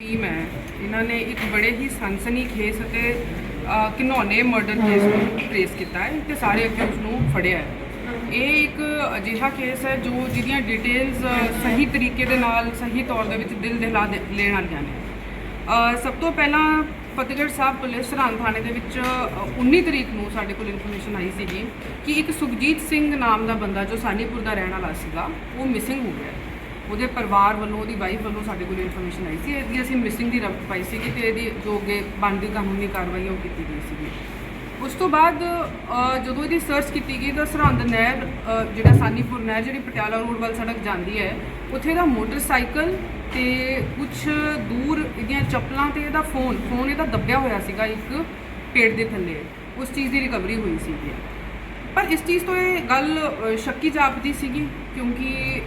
Team ਹੈ। ਇਹਨਾਂ ਨੇ ਇੱਕ ਬੜੇ ਹੀ ਸਨਸਨੀ ਖੇਸ ਅਤੇ ਅ, ਘਿਨੌਣੇ ਮਰਡਰ ਕੇਸ ਨੂੰ ਟ੍ਰੇਸ ਕੀਤਾ ਹੈ ਤੇ ਸਾਰੇ ਅਕਿਊਜ਼ ਨੂੰ ਫੜਿਆ ਹੈ। ਇਹ ਇੱਕ ਅਜਿਹਾ ਕੇਸ ਹੈ ਜੋ ਜਿਹਦੀਆਂ ਡਿਟੇਲਸ ਸਹੀ ਤਰੀਕੇ ਦੇ ਨਾਲ ਸਹੀ ਤੌਰ ਦੇ ਵਿੱਚ ਦਿਲ ਦਹਿਲਾ ਦੇ- ਲੈਣ ਵਾਲੀਆਂ ਨੇ। ਸਭ ਤੋਂ ਪਹਿਲਾਂ ਫਤਿਹਗੜ੍ਹ ਸਾਹਿਬ ਪੁਲਿਸ ਸਰਹੰਦ ਥਾਣੇ ਦੇ ਵਿੱਚ ਅ, 19 ਤਰੀਕ ਨੂੰ ਸਾਡੇ ਕੋਲ ਇਨਫੋਰਮੇਸ਼ਨ ਆਈ ਸੀਗੀ ਕਿ ਇੱਕ ਸੁਖਜੀਤ ਸਿੰਘ ਨਾਮ ਦਾ ਬੰਦਾ ਜੋ ਸਾਨੀਪੁਰ ਦਾ ਰਹਿਣ ਵਾਲਾ ਸੀਗਾ ਉਹ ਮਿਸਿੰਗ ਹੋ ਗਿਆ ਉਹਦੇ ਪਰਿਵਾਰ ਵੱਲੋਂ, ਉਹਦੀ ਵਾਈਫ ਵੱਲੋਂ ਸਾਡੇ ਕੋਲ ਇਨਫੋਰਮੇਸ਼ਨ ਆਈ ਸੀ। ਇਹਦੀ ਅਸੀਂ ਮਿਸਿੰਗ ਦੀ ਰਪਟ ਪਾਈ ਸੀਗੀ ਤੇ ਇਹਦੀ ਜੋ ਅੱਗੇ ਬਣਦੀ ਕਾਨੂੰਨੀ ਕਾਰਵਾਈ ਉਹ ਕੀਤੀ ਗਈ ਸੀਗੀ। ਉਸ ਤੋਂ ਬਾਅਦ ਜਦੋਂ ਇਹਦੀ ਸਰਚ ਕੀਤੀ ਗਈ ਤਾਂ ਸਰਹੰਦ ਨਹਿਰ ਜਿਹੜਾ ਸਾਨੀਪੁਰ ਨਹਿਰ ਜਿਹੜੀ ਪਟਿਆਲਾ ਰੋਡ ਵੱਲ ਸੜਕ ਜਾਂਦੀ ਹੈ, ਉੱਥੇ ਦਾ ਮੋਟਰਸਾਈਕਲ ਤੇ ਕੁਝ ਦੂਰ ਇਹਦੀਆਂ ਚੱਪਲਾਂ ਤੇ ਇਹਦਾ ਫੋਨ ਫੋਨ ਇਹਦਾ ਦੱਬਿਆ ਹੋਇਆ ਸੀਗਾ ਇੱਕ ਪੇੜ ਦੇ ਥੱਲੇ। ਉਸ ਚੀਜ਼ ਦੀ ਰਿਕਵਰੀ ਹੋਈ ਸੀਗੀ। ਪਰ ਇਸ ਚੀਜ਼ ਤੋਂ ਇਹ ਗੱਲ ਸ਼ੱਕੀ ਜਾਪਦੀ ਸੀਗੀ ਕਿਉਂਕਿ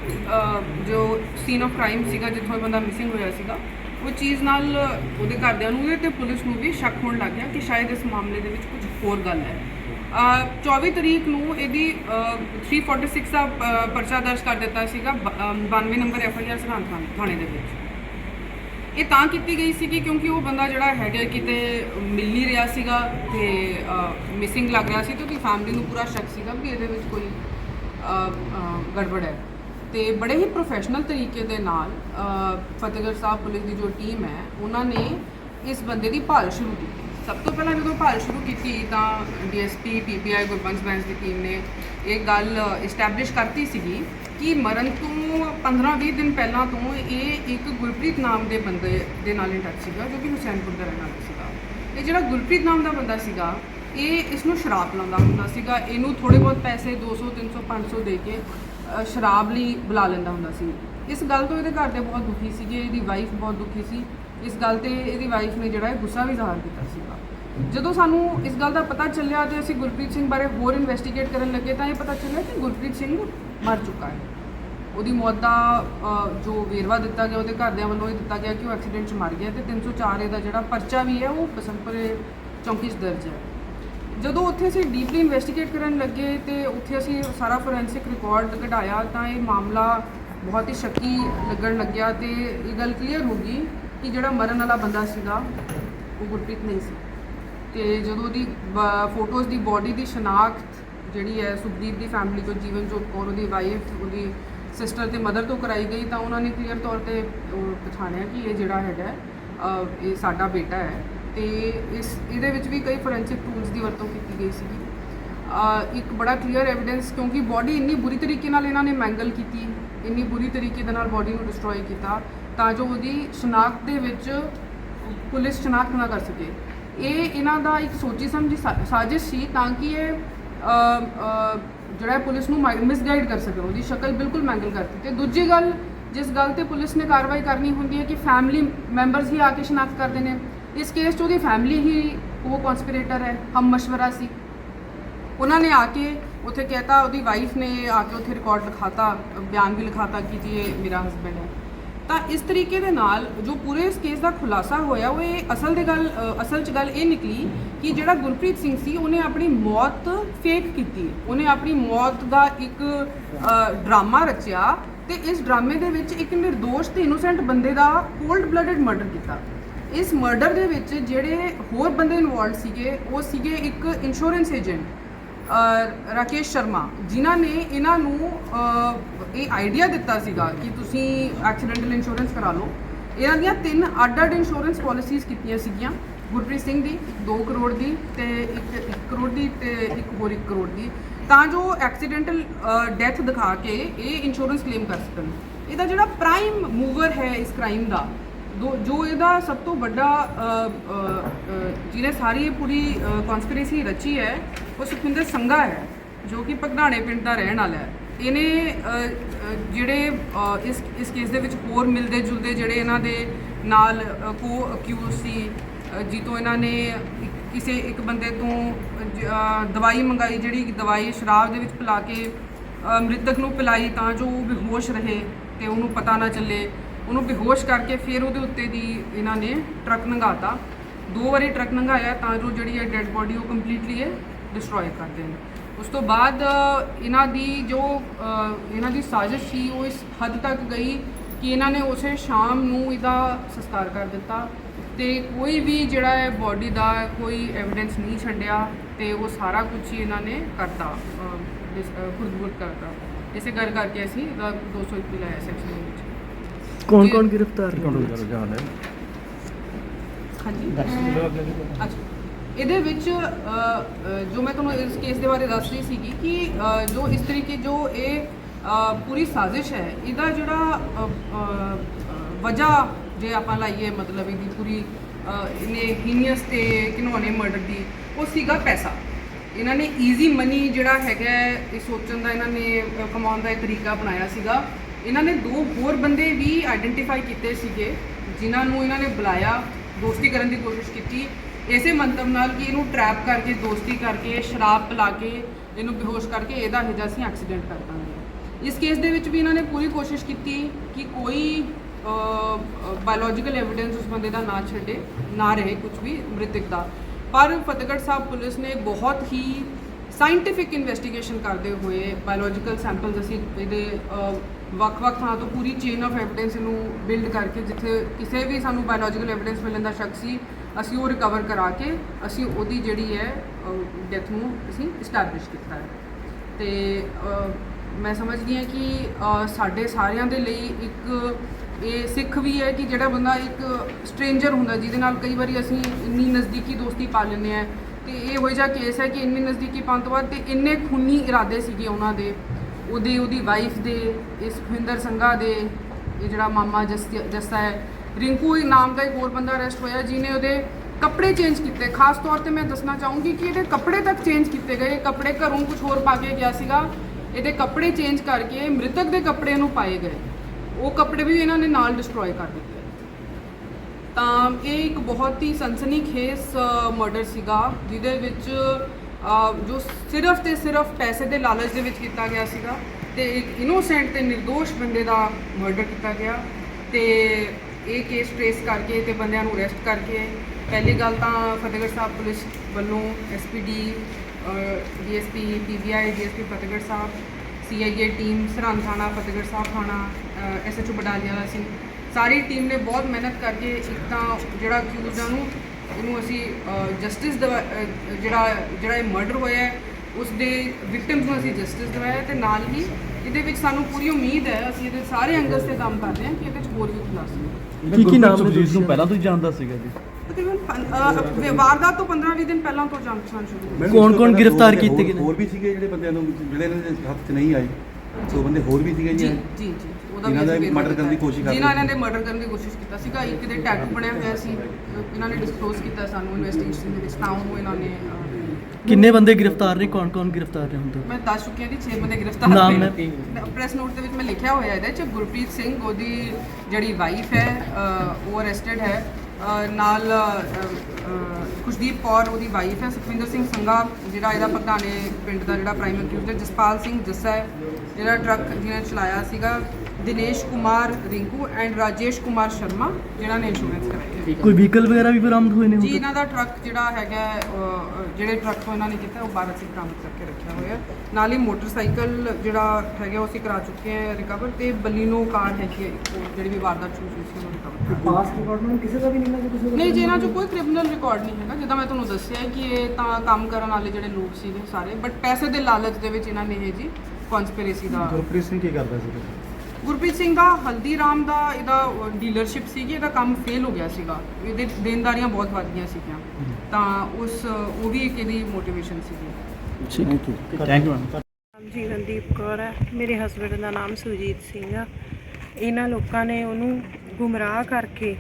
ਜੋ ਸੀਨ ਆਫ ਕ੍ਰਾਈਮ ਸੀਗਾ ਜਿੱਥੋਂ ਇਹ ਬੰਦਾ ਮਿਸਿੰਗ ਹੋਇਆ ਸੀਗਾ ਉਹ ਚੀਜ਼ ਨਾਲ ਉਹਦੇ ਘਰਦਿਆਂ ਨੂੰ ਵੀ ਤੇ ਪੁਲਿਸ ਨੂੰ ਵੀ ਸ਼ੱਕ ਹੋਣ ਲੱਗ ਗਿਆ ਕਿ ਸ਼ਾਇਦ ਇਸ ਮਾਮਲੇ ਦੇ ਵਿੱਚ ਕੁਝ ਹੋਰ ਗੱਲ ਹੈ। ਅ, 24 ਤਰੀਕ ਨੂੰ ਇਹਦੀ ਅ, 346 ਦਾ ਪਰਚਾ ਦਰਜ ਕਰ ਦਿੱਤਾ ਸੀਗਾ ਬ- ਅ, 92 number F I R Sirhind ਥਾਣੇ- ਥਾਣੇ ਦੇ ਵਿੱਚ। ਇਹ ਤਾਂ ਕੀਤੀ ਗਈ ਸੀਗੀ ਕਿਉਂਕਿ ਉਹ ਬੰਦਾ ਜਿਹੜਾ ਹੈਗਾ ਕਿਤੇ ਮਿਲ ਨਹੀਂ ਰਿਹਾ ਸੀਗਾ ਤੇ ਮਿਸਿੰਗ ਲੱਗ ਰਿਹਾ ਸੀ ਤੇ ਉਹਦੀ ਫੈਮਿਲੀ ਨੂੰ ਪੂਰਾ ਸ਼ੱਕ ਸੀਗਾ ਕਿ ਇਹਦੇ ਵਿੱਚ ਕੋਈ ਗੜਬੜ ਹੈ। ਤੇ ਬੜੇ ਹੀ ਪ੍ਰੋਫੈਸ਼ਨਲ ਤਰੀਕੇ ਦੇ ਨਾਲ ਫਤਿਹਗੜ੍ਹ ਸਾਹਿਬ ਪੁਲਿਸ ਦੀ ਜੋ ਟੀਮ ਹੈ, ਉਹਨਾਂ ਨੇ ਇਸ ਬੰਦੇ ਦੀ ਭਾਲ ਸ਼ੁਰੂ ਕੀਤੀ। ਸਭ ਤੋਂ ਪਹਿਲਾਂ ਜਦੋਂ ਭਾਲ ਸ਼ੁਰੂ ਕੀਤੀ ਤਾਂ ਡੀਐਸਪੀ ਪੀਪੀਆਈ ਗੁਰਬੰਸ ਬੈਂਸ ਦੀ ਟੀਮ ਨੇ ਇਹ ਗੱਲ ਇਸਟੈਬਲਿਸ਼ ਕਰਤੀ ਸੀਗੀ ਕਿ ਮਰਨ ਤੋਂ 15-20 ਦਿਨ ਪਹਿਲਾਂ ਤੋਂ ਇਹ ਇੱਕ ਗੁਰਪ੍ਰੀਤ ਨਾਮ ਦੇ ਬੰਦੇ ਦੇ ਨਾਲ ਇਨ ਟੱਚ ਸੀਗਾ, ਜੋ ਕਿ ਹੁਸੈਨਪੁਰ ਦਾ ਰਹਿਣ ਵਾਲਾ ਸੀਗਾ। ਇਹ ਜਿਹੜਾ ਗੁਰਪ੍ਰੀਤ ਨਾਮ ਦਾ ਬੰਦਾ ਸੀਗਾ, ਇਹ ਇਸ ਨੂੰ ਸ਼ਰਾਬ ਪਿਲਾਉਂਦਾ ਹੁੰਦਾ ਸੀਗਾ। ਇਹਨੂੰ ਥੋੜੇ ਬਹੁਤ ਪੈਸੇ 200 300 500 ਦੇ ਕੇ ਸ਼ਰਾਬ ਲਈ ਬੁਲਾ ਲੈਂਦਾ ਹੁੰਦਾ ਸੀ। ਇਸ ਗੱਲ ਤੋਂ ਇਹਦੇ ਘਰ ਦੇ ਬਹੁਤ ਦੁਖੀ ਸੀਗੇ, ਇਹਦੀ ਵਾਈਫ ਬਹੁਤ ਦੁਖੀ ਸੀ। ਇਸ ਗੱਲ ਤੇ ਇਹਦੀ ਵਾਈਫ ਨੇ ਜਿਹੜਾ ਹੈ ਗੁੱਸਾ ਵੀ ਜ਼ਾਹਰ ਕੀਤਾ ਸੀਗਾ। ਜਦੋਂ ਸਾਨੂੰ ਇਸ ਗੱਲ ਦਾ ਪਤਾ ਚੱਲਿਆ ਤੇ ਅਸੀਂ ਗੁਰਪ੍ਰੀਤ ਸਿੰਘ ਬਾਰੇ ਹੋਰ ਇਨਵੈਸਟੀਗੇਟ ਕਰਨ ਲੱਗੇ ਤਾਂ ਇਹ ਪਤਾ ਚੱਲਿਆ ਕਿ ਗੁਰਪ੍ਰੀਤ ਸਿੰਘ ਮਰ ਚੁੱਕਾ ਹੈ। ਉਹਦੀ ਮੌਤ ਦਾ ਜੋ ਵੇਰਵਾ ਦਿੱਤਾ ਗਿਆ, ਉਹਦੇ ਘਰਦਿਆਂ ਵੱਲੋਂ ਇਹ ਦਿੱਤਾ ਗਿਆ ਕਿ ਉਹ ਐਕਸੀਡੈਂਟ 'ਚ ਮਰ ਗਿਆ ਤੇ 304 ਦਾ ਜਿਹੜਾ ਪਰਚਾ ਵੀ ਹੈ, ਉਹ ਬਸੰਤਪੁਰੇ ਚੌਂਕੀ 'ਚ ਦਰਜ ਹੈ। ਜਦੋਂ ਉੱਥੇ ਅਸੀਂ ਡੀਪਲੀ ਇਨਵੈਸਟੀਗੇਟ ਕਰਨ ਲੱਗੇ ਤੇ ਉੱਥੇ ਅਸੀਂ ਸਾਰਾ ਫੋਰੈਂਸਿਕ ਰਿਕਾਰਡ ਕਢਾਇਆ ਤਾਂ ਇਹ ਮਾਮਲਾ ਬਹੁਤ ਹੀ ਸ਼ੱਕੀ ਲੱਗਣ ਲੱਗਿਆ ਤੇ ਇਹ ਗੱਲ ਕਲੀਅਰ ਹੋ ਗਈ ਕਿ ਜਿਹੜਾ ਮਰਨ ਵਾਲਾ ਬੰਦਾ ਸੀਗਾ, ਉਹ ਗੁਰਪ੍ਰੀਤ ਨਹੀਂ ਸੀ। ਤੇ ਜਦੋਂ ਉਹਦੀ ਫੋਟੋਜ਼ ਦੀ ਬਾਡੀ ਦੀ ਸ਼ਨਾਖਤ ਜਿਹੜੀ ਹੈ ਸੁਖਦੀਪ ਦੀ ਫੈਮਿਲੀ ਤੋਂ, ਜੀਵਨ ਜੋਤ ਕੌਰ, ਉਹਦੀ ਵਾਈਫ ਉਹਦੀ ਸਿਸਟਰ ਤੇ ਮਦਰ ਤੋਂ ਕਰਾਈ ਗਈ, ਤਾਂ ਉਹਨਾਂ ਨੇ ਕਲੀਅਰ ਤੌਰ ਤੇ ਉਹ ਪਛਾਣਿਆ ਕਿ ਇਹ ਜਿਹੜਾ ਹੈਗਾ ਇਹ ਸਾਡਾ ਬੇਟਾ ਹੈ। ਤੇ ਇਸ, ਇਹਦੇ ਵਿੱਚ ਵੀ ਕਈ ਫੋਰੈਂਸਿਕ ਟੂਲਸ ਦੀ ਵਰਤੋਂ ਕੀਤੀ ਗਈ ਸੀਗੀ। ਇੱਕ ਬੜਾ ਕਲੀਅਰ ਐਵੀਡੈਂਸ ਕਿਉਂਕਿ ਬਾਡੀ ਇੰਨੀ ਬੁਰੀ ਤਰੀਕੇ ਨਾਲ ਇਹਨਾਂ ਨੇ ਮੈਂਗਲ ਕੀਤੀ, ਇੰਨੀ ਬੁਰੀ ਤਰੀਕੇ ਦੇ ਨਾਲ ਬਾਡੀ ਨੂੰ ਡਿਸਟਰੋਏ ਕੀਤਾ, ਤਾਂ ਜੋ ਉਹਦੀ ਸ਼ਨਾਖਤ ਦੇ ਵਿੱਚ ਪੁਲਿਸ ਸ਼ਨਾਖਤ ਨਾ ਕਰ ਸਕੇ। ਇਹ ਇਹਨਾਂ ਦਾ ਇੱਕ ਸੋਚੀ ਸਮਝੀ ਸਾ- ਸਾਜ਼ਿਸ਼ ਸੀ ਤਾਂ ਕਿ ਇਹ ਅ, ਅ, ਜਿਹੜਾ ਹੈ ਪੁਲਿਸ ਨੂੰ ਮਿਸਗਾਈਡ ਕਰ ਸਕੇ ਉਹਦੀ ਸ਼ਕਲ ਬਿਲਕੁਲ ਮੈਂਗਲ ਕਰਤੀ ਤੇ ਦੂਜੀ ਗੱਲ ਜਿਸ ਗੱਲ ਤੇ ਪੁਲਿਸ ਨੇ ਕਾਰਵਾਈ ਕਰਨੀ ਹੁੰਦੀ ਹੈ ਕਿ ਫੈਮਿਲੀ ਮੈਂਬਰਸ ਹੀ ਆ ਕੇ ਸ਼ਨਾਖਤ ਕਰਦੇ ਨੇ। ਇਸ ਕੇਸ 'ਚ ਉਹਦੀ ਫੈਮਿਲੀ ਹੀ ਉਹ ਕਨਸਪੀਰੇਟਰ ਹੈ ਹਮ ਮਸ਼ਵਰਾ ਸੀ। ਉਹਨਾਂ ਨੇ ਆ ਕੇ ਉੱਥੇ ਕਹਿਤਾ ਉਹਦੀ ਵਾਈਫ ਨੇ ਆ ਕੇ ਉੱਥੇ ਰਿਕਾਰਡ ਲਿਖਾਤਾ ਬਿਆਨ ਵੀ ਲਿਖਾਤਾ ਕਿ ਜੀ ਇਹ ਮੇਰਾ ਹਸਬੰਡ ਹੈ। ਤਾਂ ਇਸ ਤਰੀਕੇ ਦੇ ਨਾਲ ਜੋ ਪੂਰੇ ਇਸ ਕੇਸ ਦਾ ਖੁਲਾਸਾ ਹੋਇਆ, ਉਹ ਇਹ ਅਸਲ ਦੇ ਗੱਲ ਅਸਲ 'ਚ ਗੱਲ ਇਹ ਨਿਕਲੀ ਕਿ ਜਿਹੜਾ ਗੁਰਪ੍ਰੀਤ ਸਿੰਘ ਸੀ, ਉਹਨੇ ਆਪਣੀ ਮੌਤ ਫੇਕ ਕੀਤੀ ਉਹਨੇ ਆਪਣੀ ਮੌਤ ਦਾ ਇੱਕ ਡਰਾਮਾ ਰਚਿਆ ਤੇ ਇਸ ਡਰਾਮੇ ਦੇ ਵਿੱਚ ਇੱਕ નિર્ਦੋਸ਼ ਤੇ ਇਨੋਸੈਂਟ ਬੰਦੇ ਦਾ ਕੋਲਡ ਬਲੱਡਡ ਮਰਡਰ ਕੀਤਾ। ਇਸ ਮਰਡਰ ਦੇ ਵਿੱਚ ਜਿਹੜੇ ਹੋਰ ਬੰਦੇ ਇਨਵੋਲਡ ਸੀਗੇ, ਉਹ ਸੀਗੇ ਇੱਕ ਇੰਸ਼ੋਰੈਂਸ ਏਜੰਟ ਰਾਕੇਸ਼ ਸ਼ਰਮਾ, ਜਿਨ੍ਹਾਂ ਨੇ ਇਹਨਾਂ ਨੂੰ ਇਹ ਆਈਡੀਆ ਦਿੱਤਾ ਸੀਗਾ ਕਿ ਤੁਸੀਂ ਐਕਸੀਡੈਂਟਲ ਇੰਸ਼ੋਰੈਂਸ ਕਰਾ ਲਓ। ਇਹਨਾਂ ਦੀਆਂ ਤਿੰਨ ਅੱਡ-ਅੱਡ ਇੰਸ਼ੋਰੈਂਸ ਪਾਲਿਸੀਜ਼ ਕੀਤੀਆਂ ਸੀਗੀਆਂ, ਗੁਰਪ੍ਰੀਤ ਸਿੰਘ ਦੀ 2 ਕਰੋੜ ਦੀ ਤੇ ਇੱਕ 1 ਕਰੋੜ ਦੀ ਤੇ ਇੱਕ ਹੋਰ 1 ਕਰੋੜ ਦੀ। ਤਾਂ ਜੋ ਐਕਸੀਡੈਂਟਲ ਡੈਥ ਦਿਖਾ ਕੇ ਇਹ ਇੰਸ਼ੋਰੈਂਸ ਕਲੇਮ ਕਰ ਸਕਣ। ਇਹਦਾ ਜਿਹੜਾ ਪ੍ਰਾਈਮ ਮੂਵਰ ਹੈ ਇਸ ਕ੍ਰਾਈਮ ਦਾ ਦੋ ਜੋ ਇਹਦਾ ਸਭ ਤੋਂ ਵੱਡਾ ਜਿਹਨੇ ਸਾਰੀ ਇਹ ਪੂਰੀ ਕਨਸਪੀਰੇਸੀ ਰਚੀ ਹੈ ਉਹ ਸੁਖਵਿੰਦਰ ਸੰਘਾ ਹੈ ਜੋ ਕਿ ਭਗਦਾਣੇ ਪਿੰਡ ਦਾ ਰਹਿਣ ਵਾਲਾ ਹੈ। ਇਹਨੇ ਜਿਹੜੇ ਇਸ ਇਸ ਕੇਸ ਦੇ ਵਿੱਚ ਹੋਰ ਮਿਲਦੇ ਜੁਲਦੇ ਜਿਹੜੇ ਇਹਨਾਂ ਦੇ ਨਾਲ ਕੋ ਅਕਿਊਜ਼ ਸੀ ਅ, ਜਿੱਤੋਂ ਇਹਨਾਂ ਨੇ ਕਿਸੇ ਇੱਕ ਬੰਦੇ ਤੋਂ ਦਵਾਈ ਮੰਗਾਈ ਜਿਹੜੀ ਦਵਾਈ ਸ਼ਰਾਬ ਦੇ ਵਿੱਚ ਪਿਲਾ ਕੇ ਮ੍ਰਿਤਕ ਨੂੰ ਪਿਲਾਈ ਤਾਂ ਜੋ ਉਹ ਬੇਹੋਸ਼ ਰਹੇ ਤੇ ਉਹਨੂੰ ਪਤਾ ਨਾ ਚੱਲੇ। ਉਹਨੂੰ ਬੇਹੋਸ਼ ਕਰਕੇ ਫਿਰ ਉਹਦੇ ਉੱਤੇ ਦੀ ਇਹਨਾਂ ਨੇ ਟਰੱਕ ਲੰਘਾਤਾ ਦੋ ਵਾਰੀ ਟਰੱਕ ਲੰਘਾਇਆ ਤਾਂ ਜੋ ਜਿਹੜੀ ਹੈ ਡੈੱਡ ਬੋਡੀ ਉਹ ਕੰਪਲੀਟਲੀ ਇਹ ਡਿਸਟਰੋਏ ਕਰ ਦੇਣ। ਉਸ ਤੋਂ ਬਾਅਦ ਇਹਨਾਂ ਦੀ ਜੋ ਇਹਨਾਂ ਦੀ ਸਾਜ਼ਿਸ਼ ਸੀ, ਉਹ ਇਸ ਹੱਦ ਤੱਕ ਗਈ ਕਿ ਇਹਨਾਂ ਨੇ ਉਸੇ ਸ਼ਾਮ ਨੂੰ ਇਹਦਾ ਸੰਸਕਾਰ ਕਰ ਦਿੱਤਾ ਤੇ ਕੋਈ ਵੀ ਜਿਹੜਾ ਹੈ ਬਾਡੀ ਦਾ ਕੋਈ ਐਵੀਡੈਂਸ ਨਹੀਂ ਛੱਡਿਆ ਤੇ ਉਹ ਸਾਰਾ ਕੁਝ ਹੀ ਇਹਨਾਂ ਨੇ ਕਰਤਾ ਖੁਰਦਬੁਰਦ ਕਰਤਾ। ਇਸੇ ਕਰ ਕਰਕੇ ਅਸੀਂ ਇਹਦਾ 201 ਲਾਇਆ ਸੈਕਸ਼ਨ ਦੇ ਵਿੱਚ। ਕੌਣ। ਕੌਣ ਗ੍ਰਿਫਤਾਰ ਨੇ ਹਾਂਜੀ। ਅੱਛਾ। ਇਹਦੇ ਵਿੱਚ ਅ, ਅ, ਜੋ ਮੈਂ ਤੁਹਾਨੂੰ ਇਸ ਕੇਸ ਦੇ ਬਾਰੇ ਦੱਸ ਰਹੀ ਸੀਗੀ ਕਿ ਅ, ਜੋ ਇਸ ਤਰੀਕੇ ਜੋ ਇਹ ਅ, ਪੂਰੀ ਸਾਜ਼ਿਸ਼ ਹੈ ਇਹਦਾ ਜਿਹੜਾ ਅ, ਅ, ਅ, ਵਜ੍ਹਾ ਜੇ ਆਪਾਂ ਲਾਈਏ ਮਤਲਬ ਇਹਦੀ ਪੂਰੀ ਅ, ਇਹਨੇ ਹੀਨੀਅਸ ਤੇ ਘਿਨੌਣੇ ਮਰਡਰ ਦੀ ਉਹ ਸੀਗਾ ਪੈਸਾ। ਇਹਨਾਂ ਨੇ ਈਜ਼ੀ ਮਨੀ ਜਿਹੜਾ ਹੈਗਾ ਹੈ, ਇਹ ਸੋਚਣ ਦਾ ਇਹਨਾਂ ਨੇ ਅ, ਕਮਾਉਣ ਦਾ ਇੱਕ ਤਰੀਕਾ ਬਣਾਇਆ ਸੀਗਾ। ਇਹਨਾਂ ਨੇ ਦੋ ਹੋਰ ਬੰਦੇ ਵੀ ਆਇਡੈਂਟੀਫਾਈ ਕੀਤੇ ਸੀਗੇ, ਜਿਨ੍ਹਾਂ ਨੂੰ ਇਹਨਾਂ ਨੇ ਬੁਲਾਇਆ, ਦੋਸਤੀ ਕਰਨ ਦੀ ਕੋਸ਼ਿਸ਼ ਕੀਤੀ। ਇਸੇ ਮੰਤਵ ਨਾਲ ਕਿ ਇਹਨੂੰ ਟਰੈਪ ਕਰਕੇ, ਦੋਸਤੀ ਕਰਕੇ, ਸ਼ਰਾਬ ਪਿਲਾ ਕੇ, ਇਹਨੂੰ ਬੇਹੋਸ਼ ਕਰਕੇ ਇਹਦਾ ਹਿਜਾ ਅਸੀਂ ਐਕਸੀਡੈਂਟ ਕਰ ਦਾਂਗੇ। ਇਸ ਕੇਸ ਦੇ ਵਿੱਚ ਵੀ ਇਹਨਾਂ ਨੇ ਪੂਰੀ ਕੋਸ਼ਿਸ਼ ਕੀਤੀ ਕਿ ਕੋਈ ਬਾਇਓਲੋਜੀਕਲ ਐਵੀਡੈਂਸ ਉਸ ਬੰਦੇ ਦਾ ਨਾ ਛੱਡੇ, ਨਾ ਰਹੇ ਕੁਝ ਵੀ ਮ੍ਰਿਤਕ ਦਾ। ਪਰ ਫਤਿਹਗੜ੍ਹ ਸਾਹਿਬ ਪੁਲਿਸ ਨੇ ਬਹੁਤ ਹੀ ਸਾਇੰਟੀਫਿਕ ਇਨਵੈਸਟੀਗੇਸ਼ਨ ਕਰਦੇ ਹੋਏ ਬਾਇਓਲੋਜੀਕਲ ਸੈਂਪਲਸ ਅਸੀਂ ਇਹਦੇ ਵੱਖ-ਵੱਖ ਥਾਂ ਤੋਂ ਪੂਰੀ ਚੇਨ ਆਫ ਐਵੀਡੈਂਸ ਨੂੰ ਬਿਲਡ ਕਰਕੇ ਜਿੱਥੇ ਕਿਸੇ ਵੀ ਸਾਨੂੰ ਬਾਇਓਲੋਜੀਕਲ ਐਵੀਡੈਂਸ ਮਿਲਣ ਦਾ ਸ਼ੱਕ ਸੀ, ਅਸੀਂ ਉਹ ਰਿਕਵਰ ਕਰਾ ਕੇ ਅਸੀਂ ਉਹਦੀ ਜਿਹੜੀ ਹੈ ਡੈਥ ਨੂੰ ਅਸੀਂ ਇਸਟੈਬਲਿਸ਼ ਕੀਤਾ ਹੈ। ਤੇ ਮੈਂ ਸਮਝਦੀ ਹਾਂ ਕਿ ਸਾਡੇ ਸਾਰਿਆਂ ਦੇ ਲਈ ਇੱਕ ਇਹ ਸਿੱਖ ਵੀ ਹੈ ਕਿ ਜਿਹੜਾ ਬੰਦਾ ਇੱਕ ਸਟ੍ਰੇਂਜਰ ਹੁੰਦਾ, ਜਿਹਦੇ ਨਾਲ ਕਈ ਵਾਰੀ ਅਸੀਂ ਇੰਨੀ ਨਜ਼ਦੀਕੀ ਦੋਸਤੀ ਪਾ ਲੈਂਦੇ ਆ ਤੇ ਇਹ ਹੋਈ ਜਾ ਕੇਸ ਹੈ ਕਿ ਇੰਨੀ ਨਜ਼ਦੀਕੀ ਪਾਉਣ ਤੋਂ ਬਾਅਦ ਤੇ ਇੰਨੇ ਖੂਨੀ ਇਰਾਦੇ ਸੀਗੇ ਉਹਨਾਂ ਦੇ ਉਹਦੀ ਉਹਦੀ ਵਾਈਫ ਦੇ, ਇਸ ਖੁਿੰਦਰ ਸੰਘਾ ਦੇ, ਇਹ ਜਿਹੜਾ ਮਾਮਾ ਜਸ ਜੱਸਾ ਹੈ, ਰਿੰਕੂ ਨਾਮ ਦਾ ਇੱਕ ਹੋਰ ਬੰਦਾ ਅਰੈਸਟ ਹੋਇਆ, ਜਿਹਨੇ ਉਹਦੇ ਕੱਪੜੇ ਚੇਂਜ ਕੀਤੇ। ਖਾਸ ਤੌਰ ਤੇ ਮੈਂ ਦੱਸਣਾ ਚਾਹੂੰਗੀ ਕਿ ਇਹਦੇ ਕੱਪੜੇ ਤੱਕ ਚੇਂਜ ਕੀਤੇ ਗਏ। ਕੱਪੜੇ ਘਰੋਂ ਕੁਝ ਹੋਰ ਪਾ ਕੇ ਗਿਆ ਸੀਗਾ। ਇਹਦੇ ਕੱਪੜੇ ਚੇਂਜ ਕਰਕੇ ਮ੍ਰਿਤਕ ਦੇ ਕੱਪੜੇ ਨੂੰ ਪਾਏ ਗਏ। ਉਹ ਕੱਪੜੇ ਵੀ ਇਹਨਾਂ ਨੇ ਨਾਲ ਡਿਸਟਰੋਏ ਕਰ ਦਿੱਤੇ। ਤਾਂ ਇਹ ਇੱਕ ਬਹੁਤ ਹੀ ਸਨਸਨੀਖੇਜ਼ ਮਰਡਰ ਸੀਗਾ, ਜਿਹਦੇ ਵਿੱਚ ਜੋ ਸਿਰਫ ਤੇ ਸਿਰਫ ਪੈਸੇ ਦੇ ਲਾਲਚ ਦੇ ਵਿੱਚ ਕੀਤਾ ਗਿਆ ਸੀਗਾ ਤੇ ਇੱਕ ਇਨੋਸੈਂਟ ਤੇ નિર્ਦੋਸ਼ ਬੰਦੇ ਦਾ ਮਰਡਰ ਕੀਤਾ ਗਿਆ ਤੇ ਇਹ ਕੇਸ ਟ੍ਰੇਸ ਕਰਕੇ ਤੇ ਬੰਦਿਆਂ ਨੂੰ ਅਰੈਸਟ ਕਰਕੇ ਪਹਿਲੀ ਗੱਲ ਤਾਂ ਫਤਿਹਗੜ੍ਹ ਸਾਹਿਬ ਪੁਲਿਸ ਵੱਲੋਂ SPD DSP PBI DSP Fatehgarh Sahib CIA team Sirhind ਥਾਣਾ, ਫਤਿਹਗੜ੍ਹ ਸਾਹਿਬ ਥਾਣਾ ਐਸਐਚਓ ਬਡਾਲੀਆ ਸਿੰਘ ਸਾਰੀ ਟੀਮ ਨੇ ਬਹੁਤ ਮਿਹਨਤ ਕਰਕੇ ਇੱਕ ਤਾਂ ਜਿਹੜਾ ਅਕਿਊਜ਼ਡ ਨੂੰ ਇਹਨੂੰ ਅਸੀਂ ਜਸਟਿਸ ਜਿਹੜਾ ਜਿਹੜਾ ਇਹ ਮਰਡਰ ਹੋਇਆ ਹੈ ਉਸ ਦੇ ਵਿਕਟਿਮਸ ਨੂੰ ਅਸੀਂ ਜਸਟਿਸ ਦਿਵਾਇਆ ਤੇ ਨਾਲ ਹੀ ਇਹਦੇ ਵਿੱਚ ਸਾਨੂੰ ਪੂਰੀ ਉਮੀਦ ਹੈ ਅਸੀਂ ਇਹਦੇ ਸਾਰੇ ਐਂਗਲਸ ਤੇ ਕੰਮ ਕਰ ਰਹੇ ਹਾਂ ਕਿ ਇਹਦੇ ਵਿੱਚ ਹੋਰ ਵੀ ਖੁਲਾਸੇ ਹੋਣ। ਕੀ ਕੀ ਨਾਮ ਨੇ ਨੂੰ ਪਹਿਲਾਂ ਤੋਂ ਹੀ ਜਾਣਦਾ ਸੀਗਾ ਜੀ ਤਕਰੀਬਨ ਵਾਰਦਾਤ ਤੋਂ 15-20 ਦਿਨ ਪਹਿਲਾਂ ਤੋਂ ਜਾਂਚ ਸ਼ੁਰੂ ਹੋਈ ਕੌਣ- ਕੌਣ ਗ੍ਰਿਫਤਾਰ ਕੀਤੇ ਗਏ ਨੇ? ਹੋਰ ਵੀ ਸੀਗੇ ਜਿਹੜੇ ਬੰਦਿਆਂ ਨੂੰ ਜਿਹੜੇ ਇਹਨਾਂ ਦੇ ਹੱਥ 'ਚ ਨਹੀਂ ਆਏ ਦੋ ਬੰਦੇ ਹੋਰ ਵੀ ਸੀਗੇ ਜੀ? ਜੀ ਜੀ ਜੀ ਉਹਦਾ ਜਿਨ੍ਹਾਂ ਦਾ ਵੀ ਅਸੀਂ murder ਕਰਨ ਦੀ ਕੋਸ਼ਿਸ਼ ਕਰ ਜਿਨ੍ਹਾਂ ਇਹਨਾਂ ਨੇ ਮਰਡਰ ਕਰਨ ਦੀ ਕੋਸ਼ਿਸ਼ ਕੀਤਾ ਸੀਗਾ ਇੱਕ ਦੇ ਟੈਟੂ ਬਣਿਆ ਹੋਇਆ ਸੀ। ਇਹਨਾਂ ਨੇ ਡਿਸਕਲੋਜ਼ ਕੀਤਾ ਸਾਨੂੰ ਇਨਵੈਸਟੀਗੇਸ਼ਨ ਦੇ ਵਿੱਚ ਤਾਂ ਉਹਨੂੰ ਇਹਨਾਂ ਨੇ ਅਹ, ਕਿੰਨੇ ਬੰਦੇ ਗ੍ਰਿਫਤਾਰ ਨੇ? ਕੌਣ ਕੌਣ ਗ੍ਰਿਫਤਾਰ ਨੇ ਹੁਣ ਤੱਕ? ਮੈਂ ਦੱਸ ਚੁੱਕੀ ਹਾਂ ਕਿ 6 ਬੰਦੇ ਗ੍ਰਿਫਤਾਰ ਨਾਮ ਨੇ? ਪ੍ਰੈਸ ਨੋਟ ਦੇ ਵਿੱਚ ਮੈਂ ਲਿਖਿਆ ਹੋਇਆ ਇਹਦੇ ਚ ਗੁਰਪ੍ਰੀਤ ਸਿੰਘ ਉਹਦੀ ਜਿਹੜੀ ਵਾਈਫ ਹੈ ਅਹ, ਉਹ ਅਰੈਸਟਡ ਹੈ। ਨਾਲ ਖੁਸ਼ਦੀਪ ਕੌਰ, ਉਹਦੀ ਵਾਈਫ ਹੈ, ਸੁਖਵਿੰਦਰ ਸਿੰਘ ਸੰਘਾ, ਜਿਹੜਾ ਇਹਦਾ ਪ੍ਰਧਾਨੇ ਪਿੰਡ ਦਾ ਜਿਹੜਾ ਪ੍ਰਾਈਮ ਅਕਿਊਜ਼ਡ ਜਸਪਾਲ ਸਿੰਘ ਜੱਸਾ ਹੈ, ਜਿਹੜਾ ਟਰੱਕ ਜਿਹਨੇ ਚਲਾਇਆ ਸੀਗਾ। ਦਿਨੇਸ਼ ਕੁਮਾਰ ਰਿੰਕੂ ਐਂਡ ਰਾਜੇਸ਼ ਕੁਮਾਰ ਸ਼ਰਮਾ ਜਿਹੜਾ ਨੇ ਇੰਸ਼ੋਰੈਂਸ ਕਰਾਈ ਹੈ। ਕੋਈ ਵਹੀਕਲ ਵਗੈਰਾ ਵੀ ਬਰਾਮਦ ਹੋਏ ਨੇ ਜੀ? ਇਹਨਾਂ ਦਾ ਟਰੱਕ ਜਿਹੜਾ ਹੈਗਾ ਜਿਹੜੇ ਟਰੱਕ ਤੋਂ ਇਹਨਾਂ ਨੇ ਕੀਤਾ ਉਹ 12 ਸੀ ਬਰਾਮਦ ਕਰਕੇ ਰੱਖਿਆ ਹੋਇਆ ਨਾਲ ਹੀ ਮੋਟਰਸਾਈਕਲ ਜਿਹੜਾ ਹੈਗਾ ਉਹ ਅਸੀਂ ਕਰਾ ਚੁੱਕੇ ਹਾਂ ਰਿਕਵਰ ਤੇ ਬਲੀਨੋ ਕਾਰ ਹੈਗੀ ਹੈ ਜਿਹੜੀ ਵੀ ਵਾਰਦਾਤ ਚੂਜ਼ ਹੋਈ ਸੀ ਉਹ ਰਿਕਵਰ ਪਾਸਟ ਰਿਕਾਰਡ ਨੂੰ ਕਿਸੇ ਦਾ ਵੀ ਨਹੀਂ ਕਿਸੇ ਨਹੀਂ ਜੀ ਇਹਨਾਂ 'ਚ ਕੋਈ ਕ੍ਰਿਮੀਨਲ ਰਿਕਾਰਡ ਨਹੀਂ ਹੈਗਾ ਜਿੱਦਾਂ ਮੈਂ ਤੁਹਾਨੂੰ ਦੱਸਿਆ ਕਿ ਇਹ ਤਾਂ ਕੰਮ ਕਰਨ ਵਾਲੇ ਜਿਹੜੇ ਲੋਕ ਸੀਗੇ ਸਾਰੇ ਬਟ ਪੈਸੇ ਦੇ ਲਾਲਚ ਦੇ ਵਿੱਚ ਇਹਨਾਂ ਨੇ ਇਹ ਜੀ ਕਨਸਪੀਰੇਸੀ ਦਾ ਗੁਰਪ੍ਰੀਤ ਸਿੰਘ ਕੀ ਕਰਦਾ ਸੀ? ਗੁਰਪ੍ਰੀਤ ਸਿੰਘ ਦਾ ਹਲਦੀਰਾਮ ਦਾ ਇਹਦਾ ਡੀਲਰਸ਼ਿਪ ਸੀਗੀ ਇਹਦਾ ਕੰਮ ਫੇਲ ਹੋ ਗਿਆ ਸੀਗਾ। ਇਹਦੇ ਦੇਣਦਾਰੀਆਂ ਬਹੁਤ ਵੱਧ ਗਈਆਂ ਸੀਗੀਆਂ। ਤਾਂ ਉਸ ਉਹ ਵੀ ਇੱਕ ਇਹਦੀ ਮੋਟੀਵੇਸ਼ਨ ਸੀਗੀ। Thank you thank you ma'am Jeevandeep Kaur ਹੈ। ਮੇਰੇ ਹਸਬੰਡ ਦਾ ਨਾਮ ਸੁਜੀਤ ਸਿੰਘ ਆ। ਇਹਨਾਂ ਲੋਕਾਂ ਨੇ ਉਹਨੂੰ ਗੁੰਮਰਾਹ ਕਰਕੇ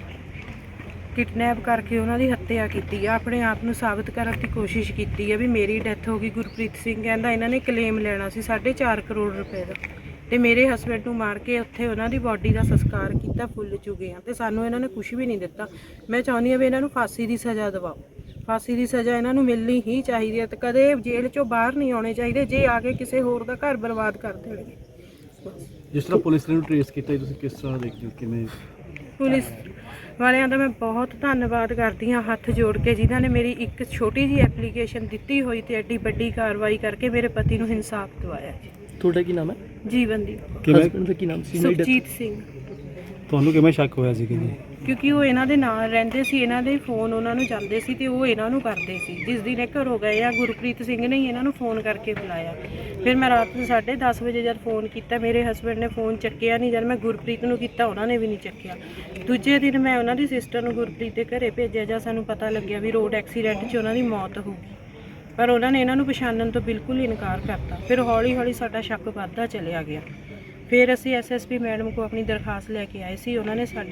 ਕਿਡਨੈਪ ਕਰਕੇ ਉਹਨਾਂ ਦੀ ਹੱਤਿਆ ਕੀਤੀ ਆ। ਆਪਣੇ ਆਪ ਨੂੰ ਸਾਬਤ ਕਰਨ ਦੀ ਕੋਸ਼ਿਸ਼ ਕੀਤੀ ਆ ਵੀ ਮੇਰੀ ਡੈਥ ਹੋ ਗਈ ਗੁਰਪ੍ਰੀਤ ਸਿੰਘ ਕਹਿੰਦਾ ਇਹਨਾਂ ਨੇ ਕਲੇਮ ਲੈਣਾ ਸੀ 4.5 ਕਰੋੜ ਰੁਪਏ ਦਾ। ਤੇ ਮੇਰੇ ਹਸਬੰਡ ਨੂੰ ਮਾਰ ਕੇ ਉੱਥੇ ਉਹਨਾਂ ਦੀ ਬਾਡੀ ਦਾ ਸੰਸਕਾਰ ਕੀਤਾ ਫੁੱਲ ਚੁਗੇ ਆ। ਤੇ ਸਾਨੂੰ ਇਹਨਾਂ ਨੇ ਕੁਝ ਵੀ ਨਹੀਂ ਦਿੱਤਾ। ਮੈਂ ਚਾਹੁੰਦੀ ਆ ਵੀ ਇਹਨਾਂ ਨੂੰ ਫਾਂਸੀ ਦੀ ਸਜ਼ਾ ਦਿਵਾਓ। ਫਾਂਸੀ ਦੀ ਸਜ਼ਾ ਇਹਨਾਂ ਨੂੰ ਮਿਲਣੀ ਹੀ ਚਾਹੀਦੀ ਹੈ ਤੇ ਕਦੇ ਜੇਲ੍ਹ ਚੋਂ ਬਾਹਰ ਨਹੀਂ ਆਉਣੇ ਚਾਹੀਦੇ ਜੇ ਆ ਕੇ ਕਿਸੇ ਹੋਰ ਦਾ ਘਰ ਬਰਬਾਦ ਕਰ ਦੇਣਗੇ। ਜਿਸ ਤਰ੍ਹਾਂ ਪੁਲਿਸ ਨੇ ਟ੍ਰੇਸ ਕੀਤਾ ਤੁਸੀਂ ਕਿਸ ਤਰ੍ਹਾਂ ਦੇਖਦੇ ਹੋ? ਕਿਵੇਂ? ਪੁਲਿਸ ਵਾਲਿਆਂ ਦਾ ਮੈਂ ਬਹੁਤ ਧੰਨਵਾਦ ਕਰਦੀ ਹਾਂ ਹੱਥ ਜੋੜ ਕੇ ਜਿਨ੍ਹਾਂ ਨੇ ਮੇਰੀ ਇੱਕ ਛੋਟੀ ਜੀ ਐਪਲੀਕੇਸ਼ਨ ਦਿੱਤੀ ਹੋਈ ਤੇ ਐਡੀ ਵੱਡੀ ਕਾਰਵਾਈ ਕਰਕੇ ਮੇਰੇ ਪਤੀ ਨੂੰ ਇਨਸਾਫ ਦਿਵਾਇਆ ਜੀ। ਤੁਹਾਡਾ ਕੀ ਨਾਮ ਹੈ? ਜੀਵਨ ਦੀ। ਕਿਵੇਂ ਹਸਬੰਡ ਦਾ ਕੀ ਨਾਮ? ਸੀ ਮੇਰੀ ਸੁਖਜੀਤ ਸਿੰਘ। ਤੁਹਾਨੂੰ ਕਿਵੇਂ ਸ਼ੱਕ ਹੋਇਆ ਸੀ ਕਿ ਜੀ? ਕਿਉਂਕਿ ਉਹ ਇਹਨਾਂ ਦੇ ਨਾਲ ਰਹਿੰਦੇ ਸੀ ਇਹਨਾਂ ਦੇ ਫੋਨ ਉਹਨਾਂ ਨੂੰ ਜਾਂਦੇ ਸੀ ਤੇ ਉਹ ਇਹਨਾਂ ਨੂੰ ਕਰਦੇ ਸੀ। ਜਿਸ ਦਿਨ ਇਹ ਘਰੋਂ ਗਏ ਆ ਗੁਰਪ੍ਰੀਤ ਸਿੰਘ ਨੇ ਹੀ ਇਹਨਾਂ ਨੂੰ ਫੋਨ ਕਰਕੇ ਬੁਲਾਇਆ। ਫਿਰ ਮੈਂ ਰਾਤ ਨੂੰ 10:30 ਵਜੇ ਜਦ ਫੋਨ ਕੀਤਾ ਮੇਰੇ ਹਸਬੰਡ ਨੇ ਫੋਨ ਚੱਕਿਆ ਨਹੀਂ ਜਦ ਮੈਂ ਗੁਰਪ੍ਰੀਤ ਨੂੰ ਕੀਤਾ ਉਹਨਾਂ ਨੇ ਵੀ ਨਹੀਂ ਚੱਕਿਆ। ਦੂਜੇ ਦਿਨ ਮੈਂ ਉਹਨਾਂ ਦੀ ਸਿਸਟਰ ਨੂੰ ਗੁਰਪ੍ਰੀਤ ਦੇ ਘਰੇ ਭੇਜਿਆ ਜਾਂ ਸਾਨੂੰ ਪਤਾ ਲੱਗਿਆ ਵੀ ਰੋਡ ਐਕਸੀਡੈਂਟ 'ਚ ਉਹਨਾਂ ਦੀ ਮੌਤ ਹੋ ਗਈ। ਪਰ ਉਹਨਾਂ ਨੇ ਇਹਨਾਂ ਨੂੰ ਪਛਾਣਨ ਤੋਂ ਬਿਲਕੁਲ ਇਨਕਾਰ ਕਰਤਾ। ਫਿਰ ਹੌਲੀ ਹੌਲੀ ਸਾਡਾ ਸ਼ੱਕ ਵੱਧਦਾ ਚਲਿਆ ਗਿਆ। ਫਿਰ ਅਸੀਂ ਐਸਐਸਪੀ ਮੈਡਮ ਕੋ ਆਪਣੀ ਦਰਖਾਸਤ ਲੈ ਕੇ ਆਏ ਸੀ। ਉਹਨਾਂ ਨੇ ਸਾਡੇ